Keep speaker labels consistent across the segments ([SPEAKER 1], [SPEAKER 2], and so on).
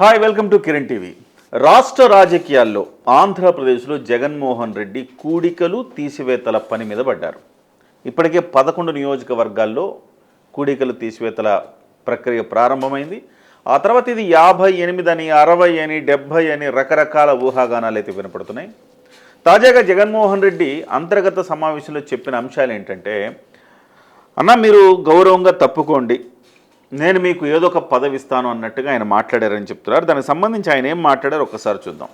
[SPEAKER 1] Hi welcome to Kiran TV రాష్ట్ర రాజకీయాల్లో ఆంధ్రప్రదేశ్లో జగన్మోహన్ రెడ్డి కూడికలు తీసివేతల పని మీద పడ్డారు. ఇప్పటికే పదకొండు నియోజకవర్గాల్లో కూడికలు తీసివేతల ప్రక్రియ ప్రారంభమైంది. ఆ తర్వాత ఇది యాభై ఎనిమిది అని అరవై అని డెబ్భై అని రకరకాల ఊహాగానాలు అయితే వినపడుతున్నాయి. తాజాగా జగన్మోహన్ రెడ్డి అంతర్గత సమావేశంలో చెప్పిన అంశాలు ఏంటంటే అన్న మీరు గౌరవంగా తప్పుకోండి. నేను మీకు ఏదో ఒక పదవి ఇస్తాను అన్నట్టుగా ఆయన మాట్లాడారని చెప్తున్నారు. దానికి సంబంధించి ఆయన ఏం మాట్లాడారు ఒక్కసారి చూద్దాం.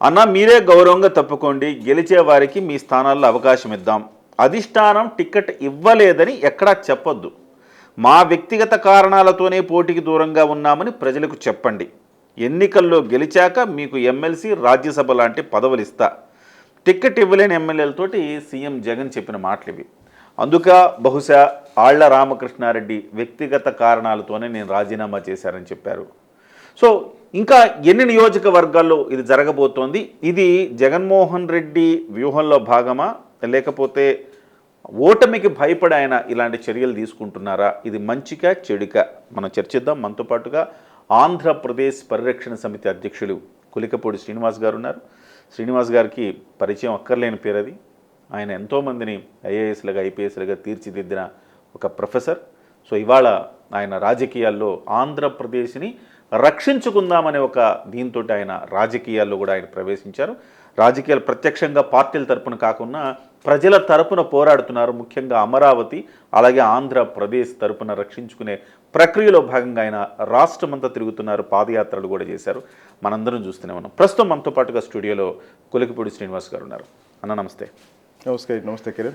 [SPEAKER 1] అన్న మీరే గౌరవంగా తప్పుకోండి. గెలిచే వారికి మీ స్థానాల్లో అవకాశం ఇద్దాం. అధిష్టానం టికెట్ ఇవ్వలేదని ఎక్కడా చెప్పొద్దు. మా వ్యక్తిగత కారణాలతోనే పోటీకి దూరంగా ఉన్నామని ప్రజలకు చెప్పండి. ఎన్నికల్లో గెలిచాక మీకు ఎమ్మెల్సీ రాజ్యసభ లాంటి పదవులు ఇస్తా టికెట్ ఇవ్వలేని ఎమ్మెల్యేలతోటి సీఎం జగన్ చెప్పిన మాటలు ఇవి అందుక బహుశా ఆళ్ళ రామకృష్ణారెడ్డి వ్యక్తిగత కారణాలతోనే నేను రాజీనామా చేశారని చెప్పారు. సో ఇంకా ఎన్ని నియోజకవర్గాల్లో ఇది జరగబోతోంది? ఇది జగన్మోహన్ రెడ్డి వ్యూహంలో భాగమా? లేకపోతే ఓటమికి భయపడి ఆయన ఇలాంటి చర్యలు తీసుకుంటున్నారా? ఇది మంచిగా చెడుక? మనం చర్చిద్దాం. మనతో పాటుగా ఆంధ్రప్రదేశ్ పరిరక్షణ సమితి అధ్యక్షులు కులికపూడి శ్రీనివాస్ గారు ఉన్నారు. శ్రీనివాస్ గారికి పరిచయం అక్కర్లేని పేరు అది ఆయన ఎంతోమందిని ఐఏఎస్లుగా ఐపీఎస్లుగా తీర్చిదిద్దిన ఒక ప్రొఫెసర్. సో ఇవాళ ఆయన రాజకీయాల్లో ఆంధ్రప్రదేశ్ని రక్షించుకుందామనే ఒక దీంతో ఆయన రాజకీయాల్లో కూడా ఆయన ప్రవేశించారు. రాజకీయాలు ప్రత్యక్షంగా పార్టీల తరపున కాకుండా ప్రజల తరపున పోరాడుతున్నారు. ముఖ్యంగా అమరావతి అలాగే ఆంధ్రప్రదేశ్ తరపున రక్షించుకునే ప్రక్రియలో భాగంగా ఆయన రాష్ట్రమంతా తిరుగుతున్నారు. పాదయాత్రలు కూడా చేశారు. మనందరం చూస్తూనే ఉన్నాం. ప్రస్తుతం మనతో పాటుగా స్టూడియోలో కొలికిపూడి శ్రీనివాస్ గారు ఉన్నారు. అన్న నమస్తే.
[SPEAKER 2] నమస్తే నమస్తే కిరణ్.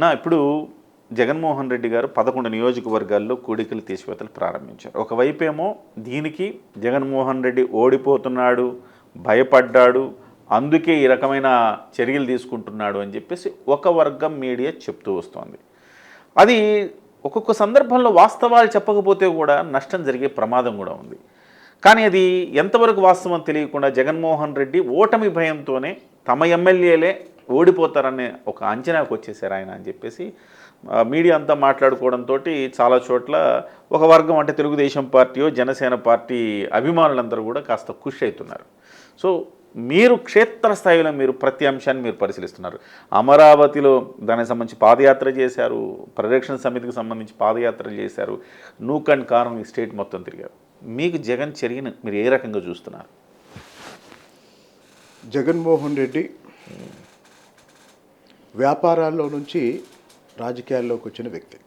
[SPEAKER 1] నా ఇప్పుడు జగన్మోహన్ రెడ్డి గారు పదకొండు నియోజకవర్గాల్లో కూడికలు తీసివేతలు ప్రారంభించారు. ఒకవైపేమో దీనికి జగన్మోహన్ రెడ్డి ఓడిపోతున్నాడు భయపడ్డాడు అందుకే ఈ రకమైన చర్యలు తీసుకుంటున్నాడు అని చెప్పేసి ఒక వర్గం మీడియా చెప్తూ వస్తోంది. అది ఒక్కొక్క సందర్భంలో వాస్తవాలు చెప్పకపోతే కూడా నష్టం జరిగే ప్రమాదం కూడా ఉంది. కానీ అది ఎంతవరకు వాస్తవం తెలియకుండా జగన్మోహన్ రెడ్డి ఓటమి భయంతోనే తమ ఎమ్మెల్యేలే ఓడిపోతారనే ఒక అంచనాకు వచ్చేసారు ఆయన అని చెప్పేసి మీడియా అంతా మాట్లాడుకోవడంతో చాలా చోట్ల ఒక వర్గం అంటే తెలుగుదేశం పార్టీయో జనసేన పార్టీ అభిమానులందరూ కూడా కాస్త ఖుషి అవుతున్నారు. సో మీరు క్షేత్రస్థాయిలో మీరు ప్రతి అంశాన్ని మీరు పరిశీలిస్తున్నారు. అమరావతిలో దానికి సంబంధించి పాదయాత్ర చేశారు పరిరక్షణ సమితికి సంబంధించి పాదయాత్ర చేశారు నూక్ అండ్ కారం ఈ స్టేట్ మొత్తం తిరిగారు. మీకు జగన్ చర్యను మీరు ఏ రకంగా చూస్తున్నారు?
[SPEAKER 2] జగన్మోహన్ రెడ్డి వ్యాపారాల్లో నుంచి రాజకీయాల్లోకి వచ్చిన వ్యక్తి.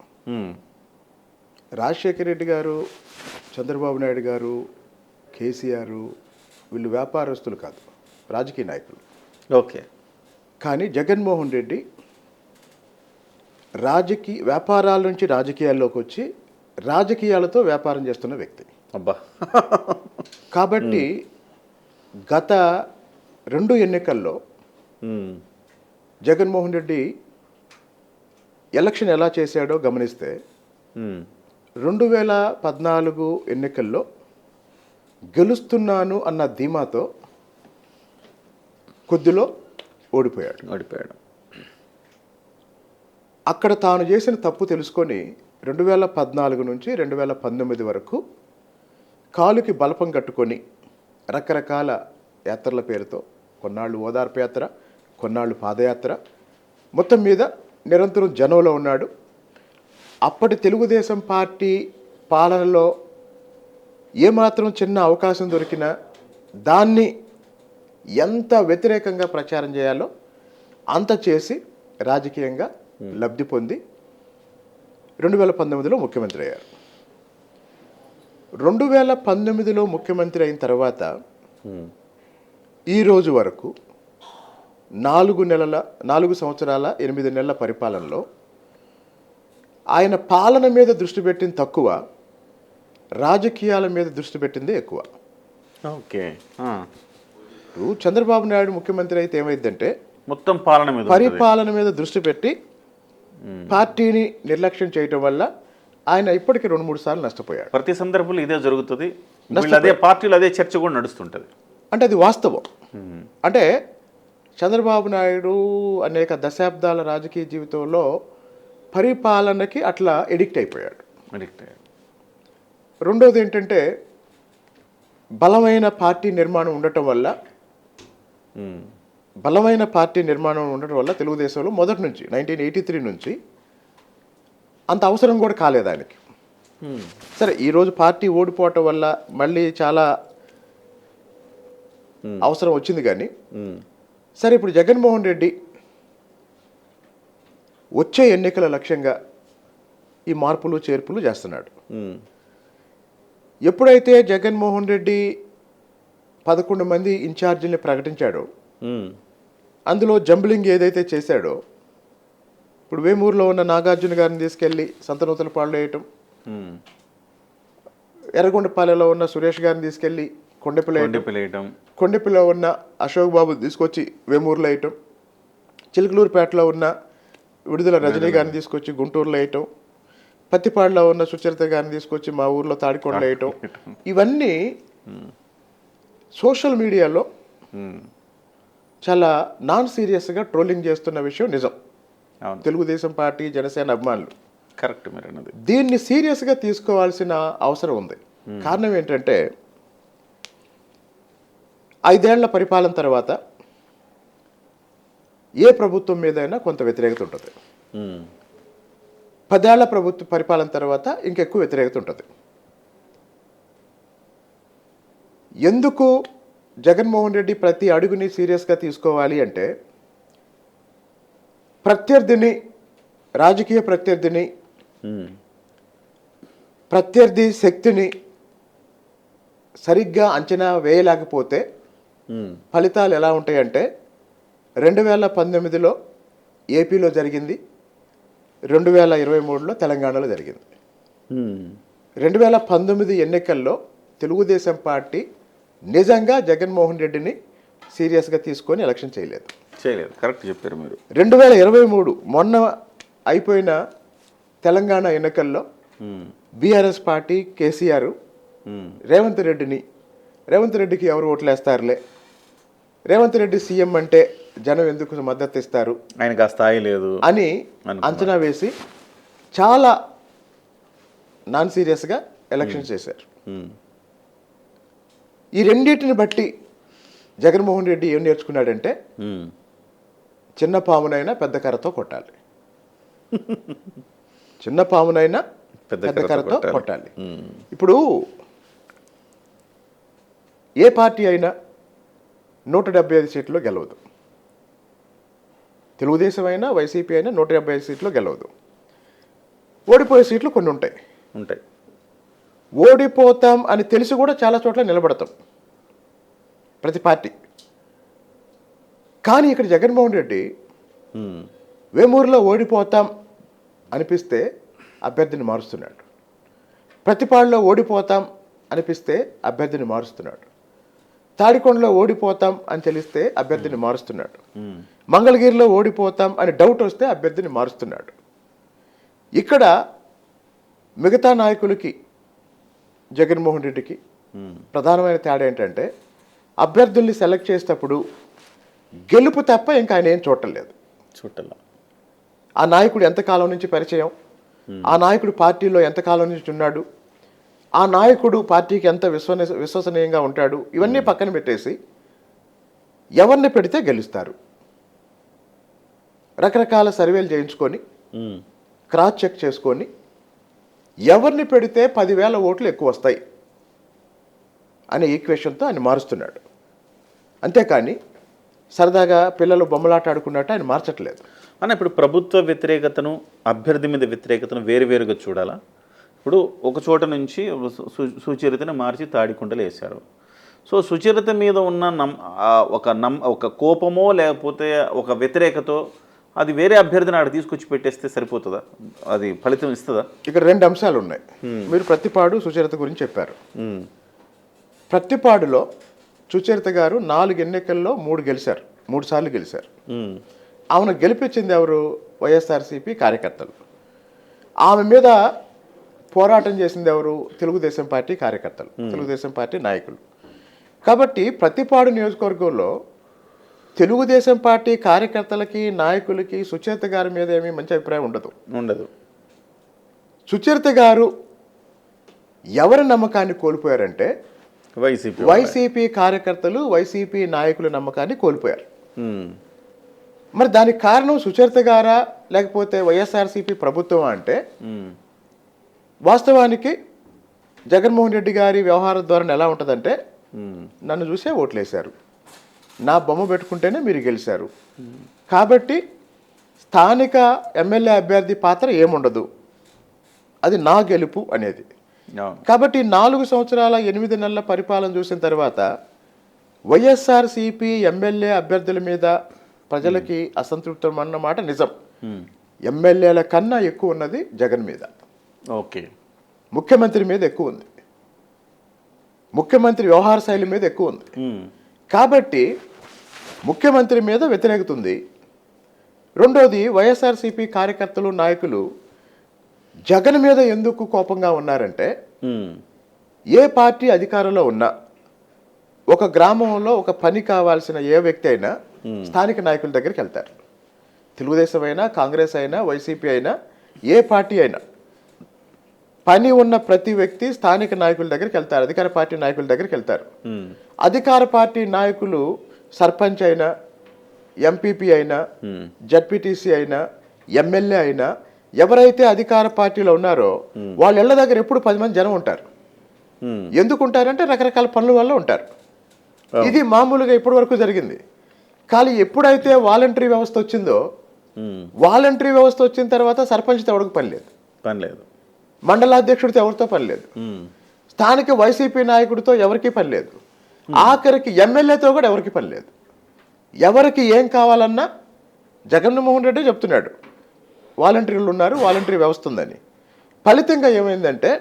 [SPEAKER 2] రాజశేఖర రెడ్డి గారు చంద్రబాబు నాయుడు గారు కేసీఆర్ వీళ్ళు వ్యాపారస్తులు కాదు రాజకీయ నాయకులు.
[SPEAKER 1] ఓకే.
[SPEAKER 2] కానీ జగన్మోహన్ రెడ్డి రాజకీయ వ్యాపారాల నుంచి రాజకీయాల్లోకి వచ్చి రాజకీయాలతో వ్యాపారం చేస్తున్న వ్యక్తి.
[SPEAKER 1] అబ్బా.
[SPEAKER 2] కాబట్టి గత రెండు ఎన్నికల్లో. జగన్మోహన్ రెడ్డి ఎలక్షన్ ఎలా చేశాడో గమనిస్తే. రెండు వేల పద్నాలుగు ఎన్నికల్లో గెలుస్తున్నాను అన్న ధీమాతో కొద్దిలో ఓడిపోయాడు
[SPEAKER 1] ఓడిపోయాడు
[SPEAKER 2] అక్కడ తాను చేసిన తప్పు తెలుసుకొని రెండు వేల పద్నాలుగు నుంచి రెండు వేల పంతొమ్మిది వరకు కాలుకి బలపం కట్టుకొని రకరకాల యాత్రల పేరుతో కొన్నాళ్ళు ఓదార్పు యాత్ర కొన్నాళ్ళు పాదయాత్ర. మొత్తం మీద నిరంతరం జనంలో ఉన్నాడు. అప్పటి తెలుగుదేశం పార్టీ పాలనలో ఏమాత్రం చిన్న అవకాశం దొరికినా దాన్ని ఎంత వ్యతిరేకంగా ప్రచారం చేయాలో అంత చేసి రాజకీయంగా లబ్ధి పొంది రెండు వేల పంతొమ్మిదిలో ముఖ్యమంత్రి అయ్యారు. రెండు వేల పంతొమ్మిదిలో ముఖ్యమంత్రి అయిన తర్వాత
[SPEAKER 1] మ్మ్.
[SPEAKER 2] ఈ రోజు వరకు నాలుగు నెలల నాలుగు సంవత్సరాల ఎనిమిది నెలల పరిపాలనలో ఆయన పాలన మీద దృష్టి పెట్టింది తక్కువ రాజకీయాల మీద దృష్టి పెట్టిందే ఎక్కువ.
[SPEAKER 1] ఓకే.
[SPEAKER 2] ఇప్పుడు చంద్రబాబు నాయుడు ముఖ్యమంత్రి అయితే ఏమైందంటే
[SPEAKER 1] మొత్తం పాలన మీద.
[SPEAKER 2] పరిపాలన మీద దృష్టి పెట్టి పార్టీని నిర్లక్ష్యం చేయటం వల్ల ఆయన ఇప్పటికి రెండు మూడు సార్లు నష్టపోయాడు.
[SPEAKER 1] ప్రతి సందర్భంలో ఇదే జరుగుతుంది. అదే పార్టీలు అదే చర్చ కూడా నడుస్తుంటుంది.
[SPEAKER 2] అంటే అది వాస్తవం. అంటే చంద్రబాబు నాయుడు అనేక దశాబ్దాల రాజకీయ జీవితంలో పరిపాలనకి అట్లా ఎడిక్ట్ అయిపోయాడు.
[SPEAKER 1] అడిక్ట్ అయ్యాడు.
[SPEAKER 2] రెండోది ఏంటంటే బలమైన పార్టీ నిర్మాణం ఉండటం వల్ల బలమైన పార్టీ నిర్మాణం ఉండటం వల్ల తెలుగుదేశంలో మొదటి నుంచి నైన్టీన్ ఎయిటీ త్రీ నుంచి అంత అవసరం కూడా కాలేదు ఆయనకి. సరే ఈరోజు పార్టీ ఓడిపోవటం వల్ల మళ్ళీ చాలా అవసరం వచ్చింది కానీ సరే ఇప్పుడు జగన్మోహన్ రెడ్డి వచ్చే ఎన్నికల లక్ష్యంగా ఈ మార్పులు చేర్పులు చేస్తున్నాడు. ఎప్పుడైతే జగన్మోహన్ రెడ్డి పదకొండు మంది ఇన్ఛార్జీని ప్రకటించాడో అందులో జంబ్లింగ్ ఏదైతే చేశాడో ఇప్పుడు వేమూరులో ఉన్న నాగార్జున గారిని తీసుకెళ్ళి సంతనూతలపాడులో వేయటం
[SPEAKER 1] ఉమ్.
[SPEAKER 2] ఎర్రగొండపాలెంలో ఉన్న సురేష్ గారిని తీసుకెళ్ళి కొండపిల్ల కొండపిల్లో ఉన్న అశోక్ బాబు తీసుకొచ్చి వేమూరులో వేయటం. చిలుకలూరుపేటలో ఉన్న విడుదల రజనీ గారిని తీసుకొచ్చి గుంటూరులో వేయటం. పత్తిపాడులో ఉన్న సుచరిత గారిని తీసుకొచ్చి మా ఊర్లో తాడికొండలో వేయటం. ఇవన్నీ సోషల్ మీడియాలో చాలా నాన్ సీరియస్గా ట్రోలింగ్ చేస్తున్న విషయం నిజం. తెలుగుదేశం పార్టీ జనసేన అభిమానులు.
[SPEAKER 1] కరెక్ట్ మీరు
[SPEAKER 2] దీన్ని సీరియస్గా తీసుకోవాల్సిన అవసరం ఉంది. కారణం ఏంటంటే ఐదేళ్ళ పరిపాలన తర్వాత ఏ ప్రభుత్వం మీదైనా కొంత వ్యతిరేకత ఉంటుంది. పదేళ్ళ ప్రభుత్వ పరిపాలన తర్వాత ఇంకెక్కువ వ్యతిరేకత ఉంటుంది. ఎందుకు జగన్మోహన్ రెడ్డి ప్రతి అడుగుని సీరియస్గా తీసుకోవాలి అంటే ప్రత్యర్థిని రాజకీయ ప్రత్యర్థిని ప్రత్యర్థి శక్తిని సరిగ్గా అంచనా వేయలేకపోతే ఫలితాలు ఎలా ఉంటాయంటే రెండు వేల పంతొమ్మిదిలో ఏపీలో జరిగింది రెండు వేల ఇరవై మూడులో తెలంగాణలో జరిగింది.
[SPEAKER 1] ఉమ్,
[SPEAKER 2] రెండు వేల పంతొమ్మిది ఎన్నికల్లో తెలుగుదేశం పార్టీ నిజంగా జగన్మోహన్ రెడ్డిని సీరియస్గా తీసుకొని ఎలక్షన్ చేయలేదు.
[SPEAKER 1] చేయలేదు. కరెక్ట్ చెప్పారు మీరు.
[SPEAKER 2] రెండు వేల ఇరవై మూడు మొన్న అయిపోయిన తెలంగాణ ఎన్నికల్లో
[SPEAKER 1] ఉమ్,
[SPEAKER 2] బీఆర్ఎస్ పార్టీ కేసీఆర్
[SPEAKER 1] ఉమ్,
[SPEAKER 2] రేవంత్ రెడ్డిని రేవంత్ రెడ్డికి ఎవరు ఓట్లేస్తారులే రేవంత్ రెడ్డి సీఎం అంటే జనం ఎందుకు మద్దతు ఇస్తారు?
[SPEAKER 1] ఆయనకు ఆ స్థాయి లేదు
[SPEAKER 2] అని. అంచనా వేసి చాలా నాన్ సీరియస్గా ఎలక్షన్ చేశారు. ఈ రెండింటిని బట్టి జగన్మోహన్ రెడ్డి ఏం నేర్చుకున్నాడంటే చిన్న పామునైనా పెద్ద కర్రతో కొట్టాలి. చిన్న పామునైనా
[SPEAKER 1] పెద్ద కర్రతో కొట్టాలి.
[SPEAKER 2] ఇప్పుడు ఏ పార్టీ అయినా నూట డెబ్బై ఐదు సీట్లో గెలవదు. తెలుగుదేశం అయినా వైసీపీ అయినా నూట డెబ్బై ఐదు సీట్లో గెలవదు. ఓడిపోయే సీట్లు కొన్ని ఉంటాయి.
[SPEAKER 1] ఉంటాయి.
[SPEAKER 2] ఓడిపోతాం అని తెలిసి కూడా చాలా చోట్ల నిలబడతాం. ప్రతి పార్టీ. కానీ ఇక్కడ జగన్మోహన్ రెడ్డి వేమూరులో ఓడిపోతాం అనిపిస్తే అభ్యర్థిని మారుస్తున్నాడు. ప్రతిపాడులో ఓడిపోతాం అనిపిస్తే అభ్యర్థిని మారుస్తున్నాడు. తాడికొండలో ఓడిపోతాం అని తెలిస్తే అభ్యర్థిని మారుస్తున్నాడు.
[SPEAKER 1] ఉమ్,
[SPEAKER 2] మంగళగిరిలో ఓడిపోతాం అని డౌట్ వస్తే అభ్యర్థిని మారుస్తున్నాడు. ఇక్కడ మిగతా నాయకులకి జగన్మోహన్ రెడ్డికి
[SPEAKER 1] ఉమ్,
[SPEAKER 2] ప్రధానమైన తేడా ఏంటంటే అభ్యర్థుల్ని సెలెక్ట్ చేసేటప్పుడు గెలుపు తప్ప ఇంకా ఆయన ఏం చూడలేదు
[SPEAKER 1] చుట్టల
[SPEAKER 2] ఆ నాయకుడు ఎంతకాలం నుంచి పరిచయం? ఆ నాయకుడు పార్టీలో ఎంతకాలం నుంచి ఉన్నాడు? ఆ నాయకుడు పార్టీకి ఎంత విశ్వని విశ్వసనీయంగా ఉంటాడు ఇవన్నీ పక్కన పెట్టేసి ఎవరిని పెడితే గెలుస్తారు. రకరకాల సర్వేలు చేయించుకొని క్రాస్ చెక్ చేసుకొని ఎవరిని పెడితే పదివేల ఓట్లు ఎక్కువ వస్తాయి అనే ఈక్వేషన్తో ఆయన మారుస్తున్నాడు. అంతేకాని సరదాగా పిల్లలు బొమ్మలాట ఆడుకున్నట్టు ఆయన మార్చట్లేదు.
[SPEAKER 1] అన్న ఇప్పుడు ప్రభుత్వ వ్యతిరేకతను అభ్యర్థి మీద వ్యతిరేకతను వేరువేరుగా చూడాలా? ఇప్పుడు ఒక చోట నుంచి సు- సుచరితని మార్చి తాడికుంటలు వేశారు. సో సుచరిత మీద ఉన్న నమ్ ఒక నమ్ ఒక కోపమో లేకపోతే ఒక వ్యతిరేకతో అది వేరే అభ్యర్థిని ఆడ తీసుకొచ్చి పెట్టేస్తే సరిపోతుందా? అది ఫలితం ఇస్తుందా?
[SPEAKER 2] ఇక్కడ రెండు అంశాలు ఉన్నాయి. మీరు ప్రతిపాడు సుచరిత గురించి చెప్పారు. ప్రతిపాడులో సుచరిత గారు నాలుగు ఎన్నికల్లో మూడు గెలిచారు. మూడు సార్లు గెలిచారు. ఆమెను గెలిపించింది ఎవరు? వైఎస్ఆర్సీపీ కార్యకర్తలు. ఆమె మీద పోరాటం చేసింది ఎవరు? తెలుగుదేశం పార్టీ కార్యకర్తలు. తెలుగుదేశం పార్టీ నాయకులు. కాబట్టి ప్రతిపాడు నియోజకవర్గంలో తెలుగుదేశం పార్టీ కార్యకర్తలకి నాయకులకి సుచరిత గారి మీద ఏమీ మంచి అభిప్రాయం ఉండదు.
[SPEAKER 1] ఉండదు.
[SPEAKER 2] సుచరిత గారు ఎవరి నమ్మకాన్ని కోల్పోయారంటే
[SPEAKER 1] వైసీపీ
[SPEAKER 2] వైసీపీ కార్యకర్తలు వైసీపీ నాయకుల నమ్మకాన్ని కోల్పోయారు. మరి దానికి కారణం సుచరిత గారా లేకపోతే వైఎస్ఆర్సీపీ ప్రభుత్వం అంటే వాస్తవానికి జగన్మోహన్ రెడ్డి గారి వ్యవహార ధోరణి ఎలా ఉంటుందంటే నన్ను చూసే ఓట్లేశారు. నా బొమ్మ పెట్టుకుంటేనే మీరు గెలిచారు కాబట్టి స్థానిక ఎమ్మెల్యే అభ్యర్థి పాత్ర ఏముండదు. అది నా గెలుపు అనేది. కాబట్టి నాలుగు సంవత్సరాల ఎనిమిది నెలల పరిపాలన చూసిన తర్వాత వైఎస్ఆర్సీపీ ఎమ్మెల్యే అభ్యర్థుల మీద ప్రజలకి అసంతృప్తం అన్నమాట నిజం. ఎమ్మెల్యేల కన్నా ఎక్కువ ఉన్నది జగన్ మీద.
[SPEAKER 1] ఓకే.
[SPEAKER 2] ముఖ్యమంత్రి మీద ఎక్కువ ఉంది. ముఖ్యమంత్రి వ్యవహార శైలి మీద ఎక్కువ ఉంది. కాబట్టి ముఖ్యమంత్రి మీద వ్యతిరేకత ఉంది రెండోది వైఎస్ఆర్సీపీ కార్యకర్తలు నాయకులు జగన్ మీద ఎందుకు కోపంగా ఉన్నారంటే ఏ పార్టీ అధికారంలో ఉన్నా ఒక గ్రామంలో ఒక పని కావాల్సిన ఏ వ్యక్తి అయినా స్థానిక నాయకుల దగ్గరికి వెళ్తారు. తెలుగుదేశం అయినా కాంగ్రెస్ అయినా వైసీపీ అయినా ఏ పార్టీ అయినా పని ఉన్న ప్రతి వ్యక్తి స్థానిక నాయకుల దగ్గరికి వెళ్తారు అధికార పార్టీ నాయకుల దగ్గరికి వెళ్తారు. అధికార పార్టీ నాయకులు సర్పంచ్ అయినా ఎంపీపీ అయినా జడ్పీటీసీ అయినా ఎమ్మెల్యే అయినా ఎవరైతే అధికార పార్టీలో ఉన్నారో వాళ్ళ ఇళ్ళ దగ్గర ఎప్పుడు పది మంది జనం ఉంటారు. ఎందుకు ఉంటారంటే రకరకాల పనుల వల్ల ఉంటారు. ఇది మామూలుగా ఇప్పటి వరకు జరిగింది. కానీ ఎప్పుడైతే వాలంటరీ వ్యవస్థ వచ్చిందో వాలంటరీ వ్యవస్థ వచ్చిన తర్వాత సర్పంచ్తో ఎవరికి పని లేదు.
[SPEAKER 1] పని లేదు.
[SPEAKER 2] మండలాధ్యక్షుడితో ఎవరితో పని లేదు. స్థానిక వైసీపీ నాయకుడితో ఎవరికీ పని లేదు. ఆఖరికి ఎమ్మెల్యేతో కూడా ఎవరికి పని లేదు. ఎవరికి ఏం కావాలన్నా జగన్మోహన్ రెడ్డి చెప్తున్నాడు. వాలంటీర్లు ఉన్నారు వాలంటరీ వ్యవస్థ ఉందని. ఫలితంగా ఏమైందంటే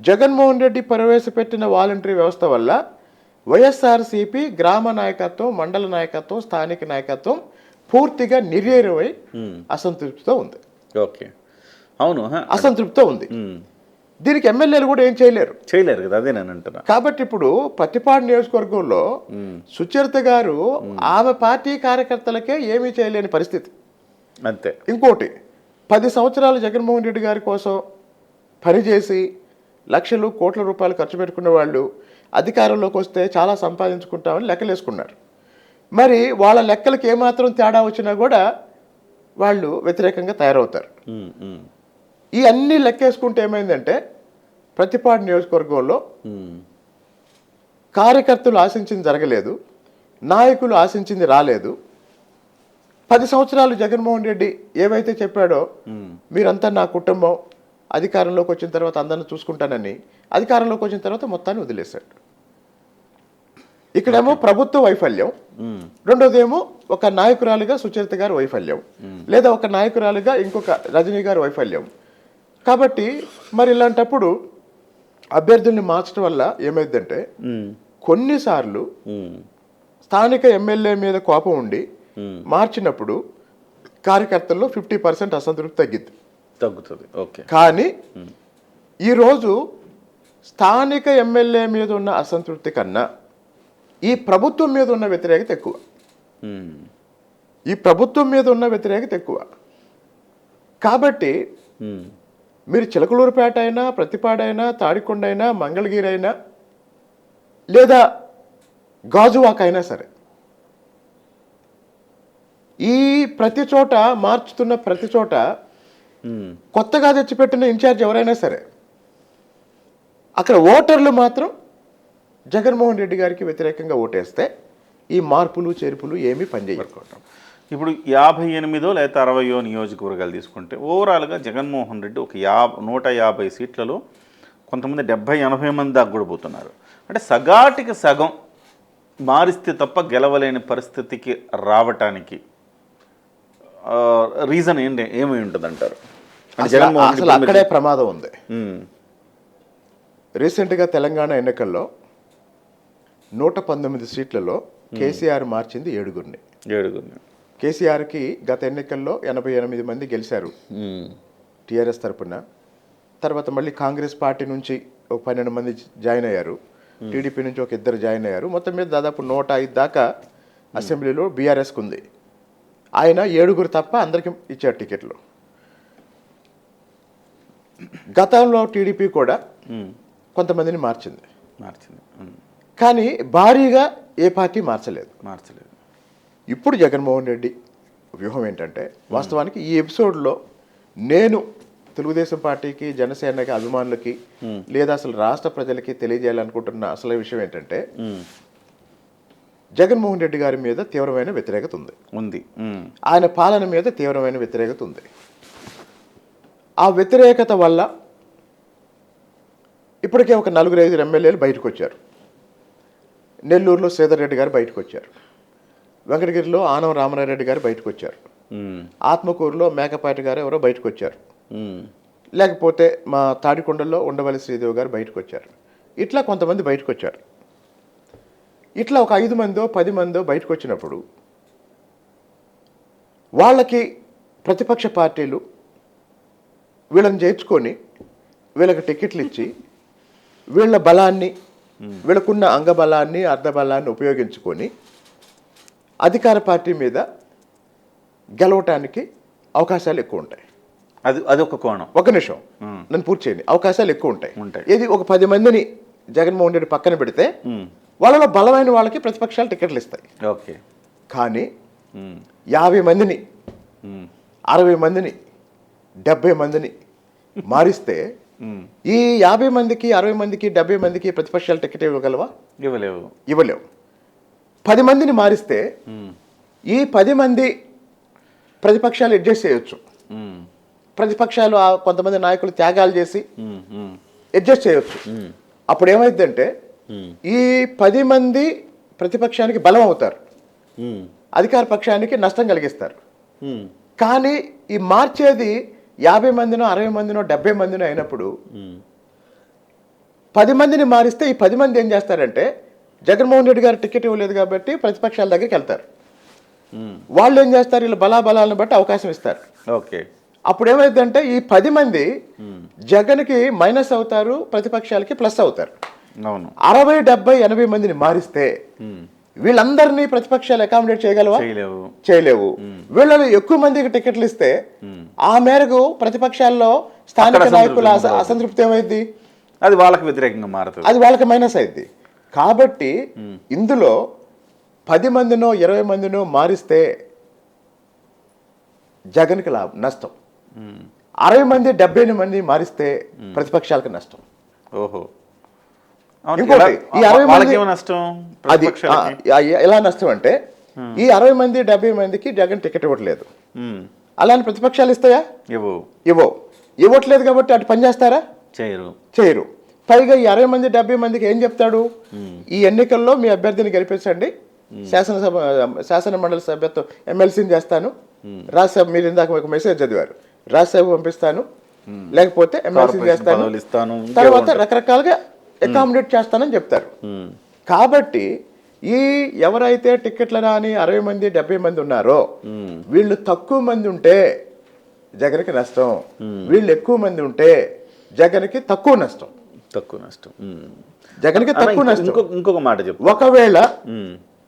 [SPEAKER 2] జగన్మోహన్ రెడ్డి ప్రవేశపెట్టిన వాలంటరీ వ్యవస్థ వల్ల వైఎస్ఆర్సీపీ గ్రామ నాయకత్వం మండల నాయకత్వం స్థానిక నాయకత్వం పూర్తిగా నిర్వీర్యమై అసంతృప్తితో ఉంది.
[SPEAKER 1] ఓకే. అవును
[SPEAKER 2] అసంతృప్తితో ఉంది. దీనికి ఎమ్మెల్యేలు కూడా ఏం చేయలేరు.
[SPEAKER 1] చేయలేరు కదా అదే నేను అంటున్నా.
[SPEAKER 2] కాబట్టి ఇప్పుడు పత్తిపాడు నియోజకవర్గంలో సుచరిత గారు ఆమె పార్టీ కార్యకర్తలకే ఏమీ చేయలేని పరిస్థితి.
[SPEAKER 1] అంతే.
[SPEAKER 2] ఇంకోటి పది సంవత్సరాలు జగన్మోహన్ రెడ్డి గారి కోసం పనిచేసి లక్షలు కోట్ల రూపాయలు ఖర్చు పెట్టుకున్న వాళ్ళు అధికారంలోకి వస్తే చాలా సంపాదించుకుంటామని లెక్కలేసుకున్నారు. మరి వాళ్ళ లెక్కలకి ఏమాత్రం తేడా వచ్చినా కూడా వాళ్ళు వ్యతిరేకంగా తయారవుతారు. ఈ అన్ని లెక్కేసుకుంటే ఏమైందంటే ప్రతిపాడు నియోజకవర్గంలో కార్యకర్తలు ఆశించింది జరగలేదు నాయకులు ఆశించింది రాలేదు. పది సంవత్సరాలు జగన్మోహన్ రెడ్డి ఏవైతే చెప్పాడో మీరంతా నా కుటుంబం అధికారంలోకి వచ్చిన తర్వాత అందరిని చూసుకుంటానని అధికారంలోకి వచ్చిన తర్వాత మొత్తాన్ని వదిలేశాడు. ఇక్కడేమో ప్రభుత్వ వైఫల్యం రెండోదేమో ఒక నాయకురాలుగా సుచరిత గారి వైఫల్యం లేదా ఒక నాయకురాలుగా ఇంకొక రజనీ గారి వైఫల్యం. కాబట్టి మరి ఇలాంటప్పుడు అభ్యర్థుల్ని మార్చడం వల్ల ఏమైందంటే కొన్నిసార్లు స్థానిక ఎమ్మెల్యే మీద కోపం ఉండి మార్చినప్పుడు కార్యకర్తల్లో ఫిఫ్టీ పర్సెంట్ అసంతృప్తి తగ్గింది
[SPEAKER 1] తగ్గుతుంది. ఓకే.
[SPEAKER 2] కానీ ఈరోజు స్థానిక ఎమ్మెల్యే మీద ఉన్న అసంతృప్తి కన్నా ఈ ప్రభుత్వం మీద ఉన్న వ్యతిరేకత ఎక్కువ. ఈ ప్రభుత్వం మీద ఉన్న వ్యతిరేకత ఎక్కువ. కాబట్టి మీరు చిలకలూరుపేట అయినా ప్రతిపాడైనా తాడికొండ అయినా మంగళగిరి అయినా లేదా గాజువాక అయినా సరే ఈ ప్రతి చోట మార్చుతున్న ప్రతి చోట కొత్తగా తెచ్చిపెట్టిన ఇన్ఛార్జ్ ఎవరైనా సరే అక్కడ ఓటర్లు మాత్రం జగన్మోహన్ రెడ్డి గారికి వ్యతిరేకంగా ఓటేస్తే ఈ మార్పులు చేర్పులు ఏమీ పనిచేయరు
[SPEAKER 1] ఇప్పుడు యాభై ఎనిమిదో లేదా అరవయో నియోజకవర్గాలు తీసుకుంటే ఓవరాల్గా జగన్మోహన్ రెడ్డి ఒక యా నూట యాభై సీట్లలో కొంతమంది డెబ్బై ఎనభై మంది దాకా కూడా పోతున్నారు. అంటే సగాటికి సగం మారిస్తే తప్ప గెలవలేని పరిస్థితికి రావటానికి రీజన్ ఏంటి ఏమై ఉంటుంది అంటారు
[SPEAKER 2] అసలు అక్కడే ప్రమాదం ఉంది. రీసెంట్గా తెలంగాణ ఎన్నికల్లో నూట పంతొమ్మిది సీట్లలో కేసీఆర్ మార్చింది ఏడుగురిని.
[SPEAKER 1] ఏడుగురిని.
[SPEAKER 2] కేసీఆర్కి గత ఎన్నికల్లో ఎనభై ఎనిమిది మంది గెలిచారు. టీఆర్ఎస్ తరపున. తర్వాత మళ్ళీ కాంగ్రెస్ పార్టీ నుంచి ఒక పన్నెండు మంది జాయిన్ అయ్యారు. టీడీపీ నుంచి ఒక ఇద్దరు జాయిన్ అయ్యారు. మొత్తం మీద దాదాపు నూట ఐదు దాకా అసెంబ్లీలో బీఆర్ఎస్కి ఉంది. ఆయన ఏడుగురు తప్ప అందరికీ ఇచ్చారు టికెట్లు. గతంలో టీడీపీ కూడా కొంతమందిని మార్చింది.
[SPEAKER 1] మార్చింది.
[SPEAKER 2] కానీ భారీగా ఏ పార్టీ మార్చలేదు.
[SPEAKER 1] మార్చలేదు.
[SPEAKER 2] ఇప్పుడు జగన్మోహన్ రెడ్డి వ్యూహం ఏంటంటే వాస్తవానికి ఈ ఎపిసోడ్లో నేను తెలుగుదేశం పార్టీకి జనసేనకి అభిమానులకి లేదా అసలు రాష్ట్ర ప్రజలకి తెలియజేయాలనుకుంటున్న అసలు విషయం ఏంటంటే. జగన్మోహన్ రెడ్డి గారి మీద తీవ్రమైన వ్యతిరేకత ఉంది.
[SPEAKER 1] ఉంది.
[SPEAKER 2] ఆయన పాలన మీద తీవ్రమైన వ్యతిరేకత ఉంది. ఆ వ్యతిరేకత వల్ల ఇప్పటికే ఒక నలుగురు ఐదు ఎమ్మెల్యేలు బయటకు వచ్చారు నెల్లూరులో శ్రీధర్ రెడ్డి గారు బయటకు వచ్చారు వెంకటగిరిలో ఆనం రామనారెడ్డి గారు బయటకు వచ్చారు. ఆత్మకూరులో మేకపాటి గారు ఎవరో బయటకు వచ్చారు. లేకపోతే మా తాడికొండలో ఉండవల్లి శ్రీదేవి గారు బయటకు వచ్చారు ఇట్లా కొంతమంది బయటకు వచ్చారు ఇట్లా ఒక ఐదు మందో పది మందో బయటకు వచ్చినప్పుడు వాళ్ళకి ప్రతిపక్ష పార్టీలు వీళ్ళని చేర్చుకొని వీళ్ళకి టికెట్లు ఇచ్చి వీళ్ళ బలాన్ని వీళ్ళకున్న అంగబలాన్ని అర్ధబలాన్ని ఉపయోగించుకొని అధికార పార్టీ మీద గెలవటానికి అవకాశాలు ఎక్కువ ఉంటాయి.
[SPEAKER 1] అది అది ఒక కోణం.
[SPEAKER 2] ఒక నిమిషం. నన్ను పూర్తి చేయండి. అవకాశాలు ఎక్కువ ఉంటాయి.
[SPEAKER 1] ఉంటాయి.
[SPEAKER 2] ఇది ఒక పది మందిని జగన్మోహన్ రెడ్డి పక్కన పెడితే. వాళ్ళలో బలమైన వాళ్ళకి ప్రతిపక్షాలు టికెట్లు ఇస్తాయి.
[SPEAKER 1] ఓకే.
[SPEAKER 2] కానీ. యాభై మందిని. అరవై మందిని డెబ్బై మందిని మారిస్తే. ఈ యాభై మందికి అరవై మందికి డెబ్బై మందికి ప్రతిపక్షాలు టికెట్ ఇవ్వగలవా?
[SPEAKER 1] ఇవ్వలేవు.
[SPEAKER 2] ఇవ్వలేవు. పది మందిని మారిస్తే. ఈ పది మంది ప్రతిపక్షాలు అడ్జస్ట్ చేయొచ్చు. ప్రతిపక్షాలు ఆ కొంతమంది నాయకులు త్యాగాలు చేసి. అడ్జస్ట్ చేయొచ్చు. అప్పుడు ఏమైందంటే. ఈ పది మంది ప్రతిపక్షానికి బలం అవుతారు. అధికార పక్షానికి నష్టం కలిగిస్తారు. కానీ ఈ మార్చేది యాభై మందినో అరవై మందినో డెబ్బై మందినో అయినప్పుడు. పది మందిని మారిస్తే ఈ పది మంది ఏం చేస్తారంటే జగన్మోహన్ రెడ్డి గారు టికెట్ ఇవ్వలేదు కాబట్టి ప్రతిపక్షాల దగ్గరికి వెళ్తారు.
[SPEAKER 1] ఉమ్.
[SPEAKER 2] వాళ్ళు ఏం చేస్తారు? వీళ్ళ బలాబలాలను బట్టి అవకాశం ఇస్తారు.
[SPEAKER 1] ఓకే.
[SPEAKER 2] అప్పుడు ఏమైందంటే ఈ పది మంది
[SPEAKER 1] ఉమ్.
[SPEAKER 2] జగన్కి మైనస్ అవుతారు ప్రతిపక్షాలకి ప్లస్ అవుతారు.
[SPEAKER 1] అవును.
[SPEAKER 2] అరవై డెబ్బై ఎనభై మందిని మారిస్తే
[SPEAKER 1] ఉమ్.
[SPEAKER 2] వీళ్ళందరినీ ప్రతిపక్షాలు అకామిడేట్ చేయగలవా?
[SPEAKER 1] చేయలేవు.
[SPEAKER 2] వీళ్ళలో ఎక్కువ మందికి టికెట్లు ఇస్తే. ఆ మేరకు ప్రతిపక్షాల్లో స్థానిక నాయకుల అస-
[SPEAKER 1] అసంతృప్తి
[SPEAKER 2] అసంతృప్తి ఏమైంది
[SPEAKER 1] అది వాళ్ళకి వ్యతిరేకంగా మారుతుంది.
[SPEAKER 2] అది వాళ్ళకి మైనస్ అయింది కాబట్టి ఇందులో పది మందినో ఇరవై మందినో మారిస్తే జగన్కి లాభం నష్టం. అరవై మంది డెబ్బై మంది మారిస్తే ప్రతిపక్షాలకు నష్టం.
[SPEAKER 1] ఓహో.
[SPEAKER 2] అది ఎలా నష్టం అంటే ఈ అరవై మంది డెబ్బై మందికి జగన్ టికెట్ ఇవ్వట్లేదు. అలాని ప్రతిపక్షాలు ఇస్తాయా?
[SPEAKER 1] ఇవ్వు
[SPEAKER 2] ఇవ్వవు. ఇవ్వట్లేదు కాబట్టి అటు పనిచేస్తారా
[SPEAKER 1] చేయరు.
[SPEAKER 2] చేయరు. పైగా ఈ అరవై మంది డెబ్బై మందికి ఏం చెప్తాడు? ఈ ఎన్నికల్లో మీ అభ్యర్థిని గెలిపించండి. శాసనసభ శాసన మండలి సభ్యత్వం ఎమ్మెల్సీని చేస్తాను. రాజ్యసభ మీరు ఇందాక ఒక మెసేజ్ చదివారు. రాజ్యసభ పంపిస్తాను. లేకపోతే ఎమ్మెల్సీ చేస్తాను. తర్వాత రకరకాలుగా అకామిడేట్ చేస్తానని చెప్తారు. కాబట్టి ఈ ఎవరైతే టికెట్ల రాని అరవై మంది డెబ్బై మంది ఉన్నారో వీళ్ళు తక్కువ మంది ఉంటే జగన్కి నష్టం. వీళ్ళు ఎక్కువ మంది ఉంటే జగన్కి తక్కువ నష్టం.
[SPEAKER 1] తక్కువ నష్టం.
[SPEAKER 2] జగన్కి తక్కువ నష్టం.
[SPEAKER 1] ఇంకొక ఇంకొక మాట చెప్పు.
[SPEAKER 2] ఒకవేళ.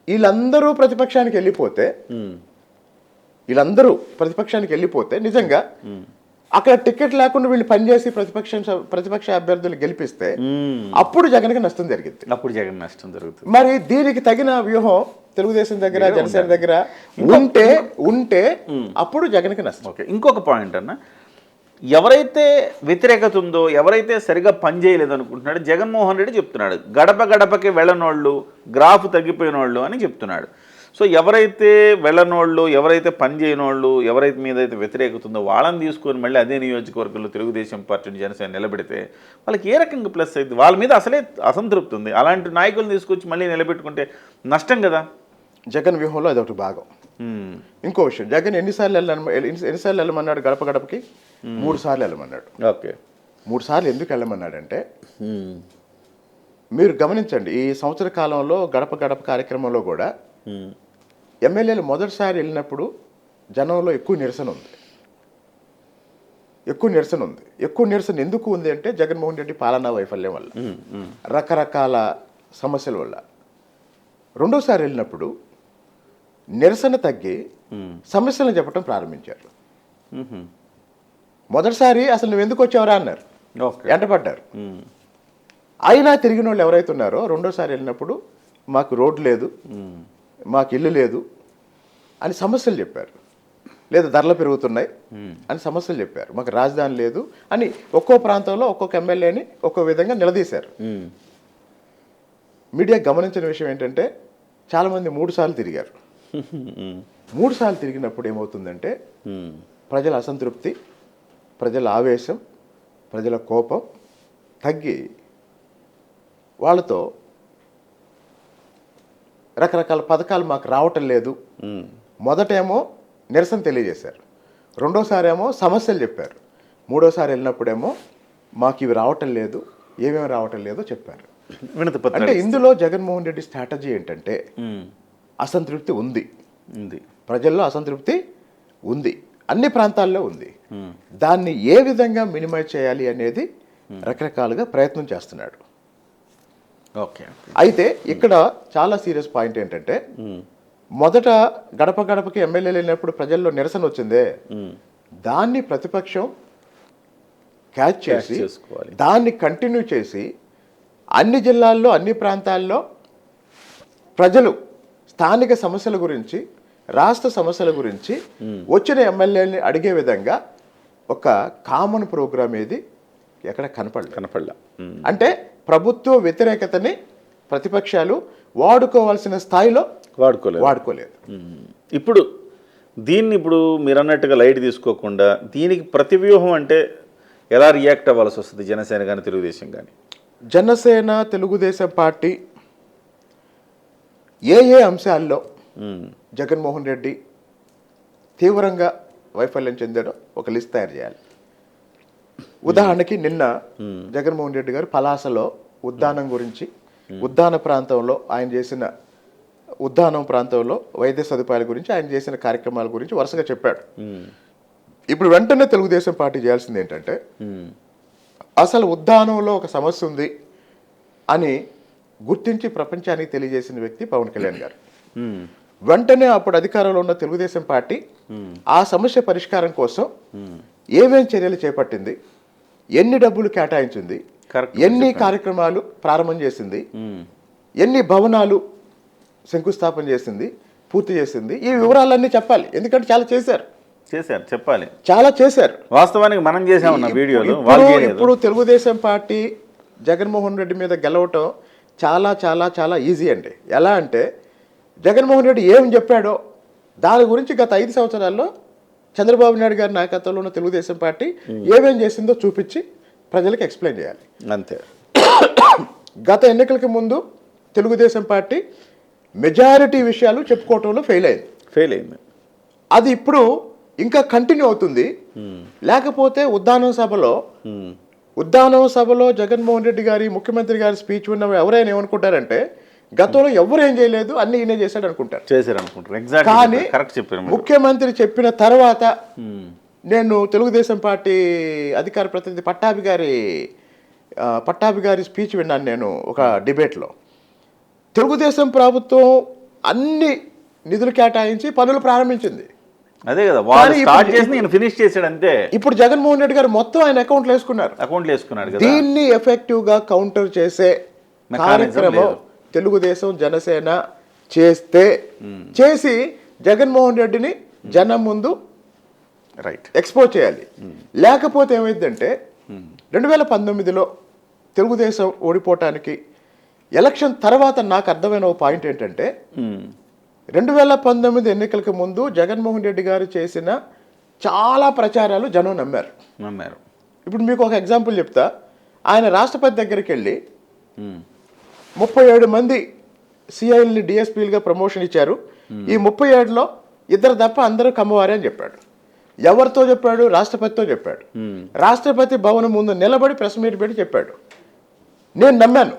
[SPEAKER 2] వీళ్ళందరూ ప్రతిపక్షానికి వెళ్ళిపోతే. వీళ్ళందరూ ప్రతిపక్షానికి వెళ్ళిపోతే నిజంగా అక్కడ టికెట్ లేకుండా వీళ్ళు పనిచేసి ప్రతిపక్ష ప్రతిపక్ష అభ్యర్థులు గెలిపిస్తే. అప్పుడు జగన్కి నష్టం జరిగింది
[SPEAKER 1] అప్పుడు జగన్ నష్టం జరుగుతుంది.
[SPEAKER 2] మరి దీనికి తగిన వ్యూహం తెలుగుదేశం దగ్గర జనసేన దగ్గర ఉంటే ఉంటే అప్పుడు జగన్కి నష్టం.
[SPEAKER 1] ఓకే ఇంకొక పాయింట్ అన్న. ఎవరైతే వ్యతిరేకత ఉందో ఎవరైతే సరిగా పనిచేయలేదు అనుకుంటున్నాడు జగన్మోహన్ రెడ్డి చెప్తున్నాడు. గడప గడపకి వెళ్ళనోళ్ళు గ్రాఫ్ తగ్గిపోయినోళ్ళు అని చెప్తున్నాడు. సో ఎవరైతే వెళ్ళనోళ్ళు ఎవరైతే పని చేయనోళ్ళు ఎవరైతే మీద అయితే వ్యతిరేకత ఉందో వాళ్ళని తీసుకొని మళ్ళీ అదే నియోజకవర్గంలో తెలుగుదేశం పార్టీని జనసేన నిలబెడితే వాళ్ళకి ఏ రకంగా ప్లస్ అయింది వాళ్ళ మీద అసలే అసంతృప్తి ఉంది. అలాంటి నాయకులను తీసుకొచ్చి మళ్ళీ నిలబెట్టుకుంటే నష్టం కదా?
[SPEAKER 2] జగన్ వ్యూహంలో అదొకటి భాగం. ఇంకో విషయం జగన్ ఎన్నిసార్లు వెళ్ళమని ఎన్ని- ఎన్నిసార్లు వెళ్ళమన్నాడు గడప గడపకి? మూడు సార్లు వెళ్ళమన్నాడు.
[SPEAKER 1] ఓకే.
[SPEAKER 2] మూడు సార్లు ఎందుకు వెళ్ళమన్నాడంటే మీరు గమనించండి ఈ సంవత్సర కాలంలో గడప గడప కార్యక్రమంలో కూడా ఎమ్మెల్యేలు మొదటిసారి వెళ్ళినప్పుడు జనంలో ఎక్కువ నిరసన ఉంది. ఎక్కువ నిరసన ఉంది. ఎక్కువ నిరసన ఎందుకు ఉంది అంటే జగన్మోహన్ రెడ్డి పాలనా వైఫల్యం వల్ల. రకరకాల సమస్యల వల్ల. రెండోసారి వెళ్ళినప్పుడు నిరసన తగ్గి సమస్యలను చెప్పడం ప్రారంభించారు. మొదటిసారి అసలు నువ్వు ఎందుకు వచ్చావురా అన్నారు. ఎంటపడ్డారు. అయినా తిరిగిన వాళ్ళు ఎవరైతే ఉన్నారో రెండోసారి వెళ్ళినప్పుడు మాకు రోడ్డు లేదు మాకు ఇల్లు లేదు అని సమస్యలు చెప్పారు. లేదా ధరలు పెరుగుతున్నాయి అని సమస్యలు చెప్పారు. మాకు రాజధాని లేదు అని ఒక్కో ప్రాంతంలో ఒక్కొక్క ఎమ్మెల్యేని ఒక్కో విధంగా నిలదీశారు. మీడియా గమనించిన విషయం ఏంటంటే చాలామంది మూడు సార్లు తిరిగారు. మూడు సార్లు తిరిగినప్పుడు ఏమవుతుందంటే. ప్రజల అసంతృప్తి ప్రజల ఆవేశం ప్రజల కోపం తగ్గి వాళ్ళతో రకరకాల పథకాలు మాకు రావటం లేదు. మొదటేమో నిరసన తెలియజేశారు. రెండోసారేమో సమస్యలు చెప్పారు. మూడోసారి వెళ్ళినప్పుడేమో మాకు ఇవి రావటం లేదు ఏమేమి రావటం లేదో చెప్పారు. అంటే ఇందులో జగన్మోహన్ రెడ్డి స్ట్రాటజీ ఏంటంటే. అసంతృప్తి ఉంది.
[SPEAKER 1] ఉంది.
[SPEAKER 2] ప్రజల్లో అసంతృప్తి ఉంది. అన్ని ప్రాంతాల్లో ఉంది. దాన్ని ఏ విధంగా మినిమైజ్ చేయాలి అనేది రకరకాలుగా ప్రయత్నం చేస్తున్నాడు
[SPEAKER 1] ఓకే
[SPEAKER 2] అయితే ఇక్కడ చాలా సీరియస్ పాయింట్ ఏంటంటే. మొదట గడప గడపకి ఎమ్మెల్యేలు వెళ్ళినప్పుడు ప్రజల్లో నిరసన వచ్చిందే. దాన్ని ప్రతిపక్షం క్యాచ్ చేసి. దాన్ని కంటిన్యూ చేసి అన్ని జిల్లాల్లో అన్ని ప్రాంతాల్లో ప్రజలు స్థానిక సమస్యల గురించి రాష్ట్ర సమస్యల గురించి వచ్చిన ఎమ్మెల్యేని అడిగే విధంగా ఒక కామన్ ప్రోగ్రామ్ ఏది? ఎక్కడ కనపడలేదు
[SPEAKER 1] కనపడలా.
[SPEAKER 2] అంటే ప్రభుత్వ వ్యతిరేకతని ప్రతిపక్షాలు వాడుకోవాల్సిన స్థాయిలో
[SPEAKER 1] వాడుకోలేదు.
[SPEAKER 2] వాడుకోలేదు.
[SPEAKER 1] ఇప్పుడు దీన్ని ఇప్పుడు మీరు అన్నట్టుగా లైట్ తీసుకోకుండా దీనికి ప్రతివ్యూహం అంటే ఎలా రియాక్ట్ అవ్వాల్సి వస్తుంది జనసేన కానీ తెలుగుదేశం కానీ
[SPEAKER 2] జనసేన తెలుగుదేశం పార్టీ ఏ ఏ అంశాల్లో జగన్మోహన్ రెడ్డి తీవ్రంగా వైఫల్యం చెందాడో ఒక లిస్ట్ తయారు చేయాలి. ఉదాహరణకి నిన్న జగన్మోహన్ రెడ్డి గారు పలాసలో ఉద్దానం గురించి ఉద్దాన ప్రాంతంలో ఆయన చేసిన ఉద్దానం ప్రాంతంలో వైద్య సదుపాయాల గురించి ఆయన చేసిన కార్యక్రమాల గురించి వరుసగా చెప్పాడు. ఇప్పుడు వెంటనే తెలుగుదేశం పార్టీ చేయాల్సింది ఏంటంటే అసలు ఉద్దానంలో ఒక సమస్య ఉంది అని గుర్తించి ప్రపంచానికి తెలియజేసిన వ్యక్తి పవన్ కళ్యాణ్ గారు. వెంటనే అప్పుడు అధికారంలో ఉన్న తెలుగుదేశం పార్టీ ఆ సమస్య పరిష్కారం కోసం ఏమేం చర్యలు చేపట్టింది? ఎన్ని డబ్బులు కేటాయించింది. ఎన్ని కార్యక్రమాలు ప్రారంభం చేసింది? ఎన్ని భవనాలు శంకుస్థాపన చేసింది? పూర్తి చేసింది? ఈ వివరాలన్నీ చెప్పాలి. ఎందుకంటే చాలా చేశారు.
[SPEAKER 1] చేశారు. చెప్పాలి.
[SPEAKER 2] చాలా చేశారు.
[SPEAKER 1] వాస్తవానికి మనం చేసామన్న వీడియోలు.
[SPEAKER 2] ఇప్పుడు తెలుగుదేశం పార్టీ జగన్మోహన్ రెడ్డి మీద గెలవటం చాలా చాలా చాలా ఈజీ అండి. ఎలా అంటే జగన్మోహన్ రెడ్డి ఏం చెప్పాడో దాని గురించి గత ఐదు సంవత్సరాల్లో చంద్రబాబు నాయుడు గారి నాయకత్వంలో ఉన్న తెలుగుదేశం పార్టీ ఏమేం చేసిందో చూపించి ప్రజలకు ఎక్స్ప్లెయిన్ చేయాలి.
[SPEAKER 1] అంతే.
[SPEAKER 2] గత ఎన్నికలకి ముందు తెలుగుదేశం పార్టీ మెజారిటీ విషయాలు చెప్పుకోవటంలో ఫెయిల్ అయింది.
[SPEAKER 1] ఫెయిల్ అయింది.
[SPEAKER 2] అది ఇప్పుడు ఇంకా కంటిన్యూ అవుతుంది. లేకపోతే ఉద్దానం సభలో
[SPEAKER 1] ఉమ్.
[SPEAKER 2] ఉద్దానం సభలో జగన్మోహన్ రెడ్డి గారి ముఖ్యమంత్రి గారి స్పీచ్ విన్న ఎవరైనా ఏమనుకుంటారంటే గతంలో ఎవరు ఏం చేయలేదు అన్ని ఈయనే చేశాడు అనుకుంటారు.
[SPEAKER 1] చేశారు అనుకుంటారు.
[SPEAKER 2] కానీ
[SPEAKER 1] కరెక్ట్ చెప్పారు.
[SPEAKER 2] ముఖ్యమంత్రి చెప్పిన తర్వాత
[SPEAKER 1] ఉమ్.
[SPEAKER 2] నేను తెలుగుదేశం పార్టీ అధికార ప్రతినిధి పట్టాభి గారి పట్టాభి గారి స్పీచ్ విన్నాను నేను ఒక డిబేట్లో. తెలుగుదేశం ప్రభుత్వం అన్ని నిధులు కేటాయించి పనులు ప్రారంభించింది.
[SPEAKER 1] అదే కదా స్టార్ట్ చేసి నేను ఫినిష్ చేశాడు అంతే.
[SPEAKER 2] ఇప్పుడు జగన్మోహన్ రెడ్డి గారు మొత్తం ఆయన అకౌంట్లో వేసుకున్నారు.
[SPEAKER 1] అకౌంట్లు వేసుకున్నాడు
[SPEAKER 2] దీన్ని ఎఫెక్టివ్గా కౌంటర్ చేసే కార్యక్రమం. తెలుగుదేశం జనసేన చేస్తే చేసి జగన్మోహన్ రెడ్డిని జనం ముందు
[SPEAKER 1] రైట్
[SPEAKER 2] ఎక్స్పోజ్ చేయాలి. లేకపోతే ఏమైందంటే రెండు వేల పంతొమ్మిదిలో తెలుగుదేశం ఓడిపోవటానికి ఎలక్షన్ తర్వాత నాకు అర్థమైన ఒక పాయింట్ ఏంటంటే రెండు వేల పంతొమ్మిది ఎన్నికలకు ముందు జగన్మోహన్ రెడ్డి గారు చేసిన చాలా ప్రచారాలు జనం నమ్మారు.
[SPEAKER 1] నమ్మారు.
[SPEAKER 2] ఇప్పుడు మీకు ఒక ఎగ్జాంపుల్ చెప్తా. ఆయన రాష్ట్రపతి దగ్గరికి వెళ్ళి. ముప్పై ఏడు మంది సిఐల్ని డిఎస్పీలుగా ప్రమోషన్ ఇచ్చారు. ఈ ముప్పై ఏడులో ఇద్దరు తప్ప అందరూ కమ్మవారే అని చెప్పాడు. ఎవరితో చెప్పాడు? రాష్ట్రపతితో చెప్పాడు. రాష్ట్రపతి భవనం ముందు నిలబడి ప్రెస్ మీట్ పెట్టి చెప్పాడు. నేను నమ్మాను.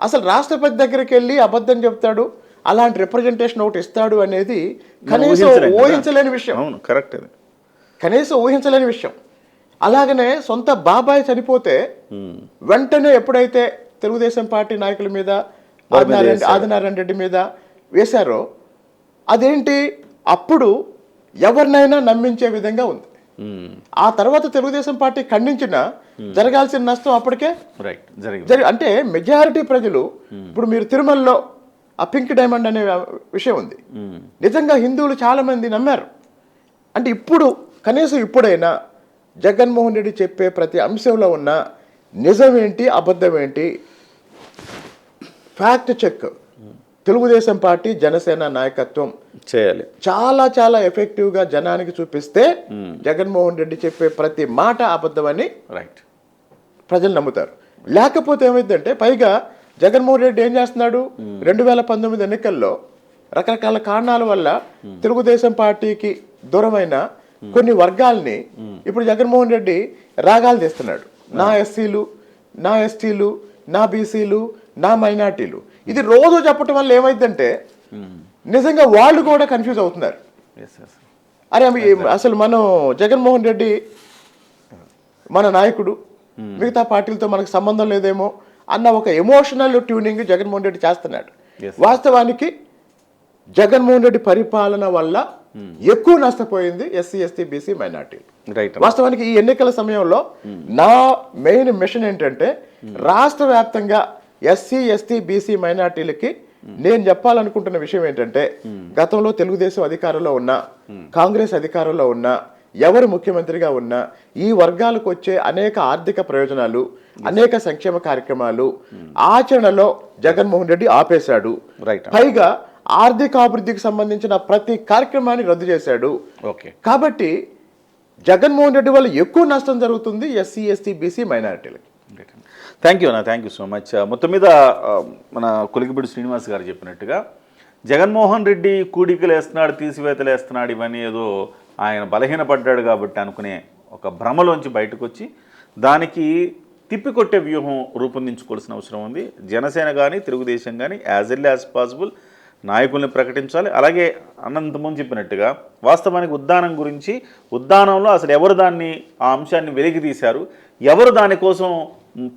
[SPEAKER 2] అసలు రాష్ట్రపతి దగ్గరికి వెళ్ళి అబద్ధం చెప్తాడు అలాంటి రిప్రజెంటేషన్ ఒకటి ఇస్తాడు అనేది కనీసం. ఊహించలేని విషయం.
[SPEAKER 1] అవును కరెక్ట్ అది.
[SPEAKER 2] కనీసం ఊహించలేని విషయం. అలాగనే సొంత బాబాయ్ చనిపోతే వెంటనే ఎప్పుడైతే తెలుగుదేశం పార్టీ నాయకుల మీద ఆదినారాయణ ఆదినారాయణ రెడ్డి మీద వేశారో అదేంటి? అప్పుడు ఎవరినైనా నమ్మించే విధంగా ఉంది. ఆ తర్వాత తెలుగుదేశం పార్టీ ఖండించిన జరగాల్సిన నష్టం అప్పటికే
[SPEAKER 1] రైట్ జరిగింది.
[SPEAKER 2] జరి అంటే మెజారిటీ ప్రజలు ఇప్పుడు మీరు తిరుమలలో ఆ పింక్ డైమండ్ అనే విషయం ఉంది. నిజంగా హిందువులు చాలా మంది నమ్మారు. అంటే ఇప్పుడు కనీసం ఇప్పుడైనా జగన్మోహన్ రెడ్డి చెప్పే ప్రతి అంశంలో ఉన్న నిజం ఏంటి అబద్ధం ఏంటి fact check. Telugu Desam party Janasena నాయకత్వం
[SPEAKER 1] చేయాలి.
[SPEAKER 2] చాలా చాలా ఎఫెక్టివ్గా జనానికి చూపిస్తే జగన్మోహన్ రెడ్డి చెప్పే ప్రతి మాట అబద్ధమని
[SPEAKER 1] రైట్
[SPEAKER 2] ప్రజలు నమ్ముతారు. లేకపోతే ఏమైందంటే పైగా జగన్మోహన్ రెడ్డి ఏం చేస్తున్నాడు? రెండు వేల పంతొమ్మిది ఎన్నికల్లో రకరకాల కారణాల వల్ల తెలుగుదేశం పార్టీకి దూరమైన కొన్ని వర్గాల్ని ఇప్పుడు జగన్మోహన్ రెడ్డి రాగాలు తీస్తున్నాడు. నా ఎస్సీలు నా ఎస్టీలు నా బీసీలు నా మైనార్టీలు. ఇది రోజు చెప్పటం వల్ల ఏమైందంటే నిజంగా వాళ్ళు కూడా కన్ఫ్యూజ్ అవుతున్నారు. అరే అసలు మనం జగన్మోహన్ రెడ్డి మన నాయకుడు మిగతా పార్టీలతో మనకు సంబంధం లేదేమో అన్న ఒక ఎమోషనల్ ట్యూనింగ్ జగన్మోహన్ రెడ్డి చేస్తున్నాడు. వాస్తవానికి జగన్మోహన్ రెడ్డి పరిపాలన వల్ల ఎక్కువ నష్టపోయింది ఎస్సీ ఎస్టీ బీసీ మైనార్టీలు
[SPEAKER 1] రైట్
[SPEAKER 2] వాస్తవానికి ఈ ఎన్నికల సమయంలో నా మెయిన్ మిషన్ ఏంటంటే రాష్ట్ర వ్యాప్తంగా ఎస్సీ ఎస్టీ బీసీ మైనార్టీలకి నేను చెప్పాలనుకుంటున్న విషయం ఏంటంటే గతంలో తెలుగుదేశం అధికారంలో ఉన్న కాంగ్రెస్ అధికారంలో ఉన్న ఎవరు ముఖ్యమంత్రిగా ఉన్నా ఈ వర్గాలకు వచ్చే అనేక ఆర్థిక ప్రయోజనాలు అనేక సంక్షేమ కార్యక్రమాలు ఆచరణలో జగన్మోహన్ రెడ్డి ఆపేశాడు.
[SPEAKER 1] రైట్
[SPEAKER 2] పైగా ఆర్థిక అభివృద్ధికి సంబంధించిన ప్రతి కార్యక్రమాన్ని రద్దు చేశాడు.
[SPEAKER 1] ఓకే.
[SPEAKER 2] కాబట్టి జగన్మోహన్ రెడ్డి వల్ల ఎక్కువ నష్టం జరుగుతుంది ఎస్సీ ఎస్టీ బీసీ మైనారిటీలకి.
[SPEAKER 1] థ్యాంక్ యూ అన్న థ్యాంక్ యూ సో మచ్ మొత్తం మీద uh, మన కొలికిబిడి శ్రీనివాస్ గారు చెప్పినట్టుగా జగన్మోహన్ రెడ్డి కూడికలు వేస్తున్నాడు తీసివేతలు వేస్తున్నాడు ఇవన్నీ ఏదో ఆయన బలహీనపడ్డాడు కాబట్టి అనుకునే ఒక భ్రమలోంచి బయటకు వచ్చి దానికి తిప్పికొట్టే వ్యూహం రూపొందించుకోవాల్సిన అవసరం ఉంది. జనసేన కానీ తెలుగుదేశం కానీ యాజ్ ఎల్ యాజ్ పాసిబుల్ నాయకుల్ని ప్రకటించాలి. అలాగే అనంతముందు చెప్పినట్టుగా వాస్తవానికి ఉద్దానం గురించి ఉద్దానంలో అసలు ఎవరు దాన్ని ఆ అంశాన్ని వెలికి తీశారు ఎవరు దానికోసం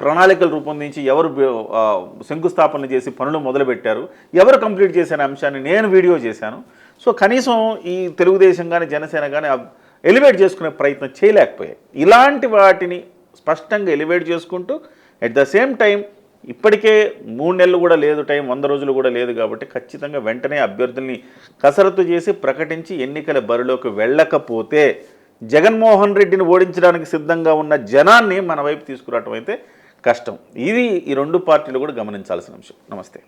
[SPEAKER 1] ప్రణాళికలు రూపొందించి ఎవరు శంకుస్థాపన శంకుస్థాపనలు చేసి పనులు మొదలుపెట్టారు ఎవరు కంప్లీట్ చేసిన అంశాన్ని నేను వీడియో చేశాను. సో కనీసం ఈ తెలుగుదేశం కానీ జనసేన కానీ ఎలివేట్ చేసుకునే ప్రయత్నం చేయలేకపోయాయి. ఇలాంటి వాటిని స్పష్టంగా ఎలివేట్ చేసుకుంటూ అట్ ద సేమ్ టైం ఇప్పటికే మూడు నెలలు కూడా లేదు టైం వంద రోజులు కూడా లేదు కాబట్టి ఖచ్చితంగా వెంటనే అభ్యర్థుల్ని కసరత్తు చేసి ప్రకటించి ఎన్నికల బరిలోకి వెళ్ళకపోతే జగన్మోహన్ రెడ్డిని ఓడించడానికి సిద్ధంగా ఉన్న జనాన్ని మన వైపు తీసుకురావటం అయితే కష్టం. ఇది ఈ రెండు పార్టీలు కూడా గమనించాల్సిన అంశం. నమస్తే.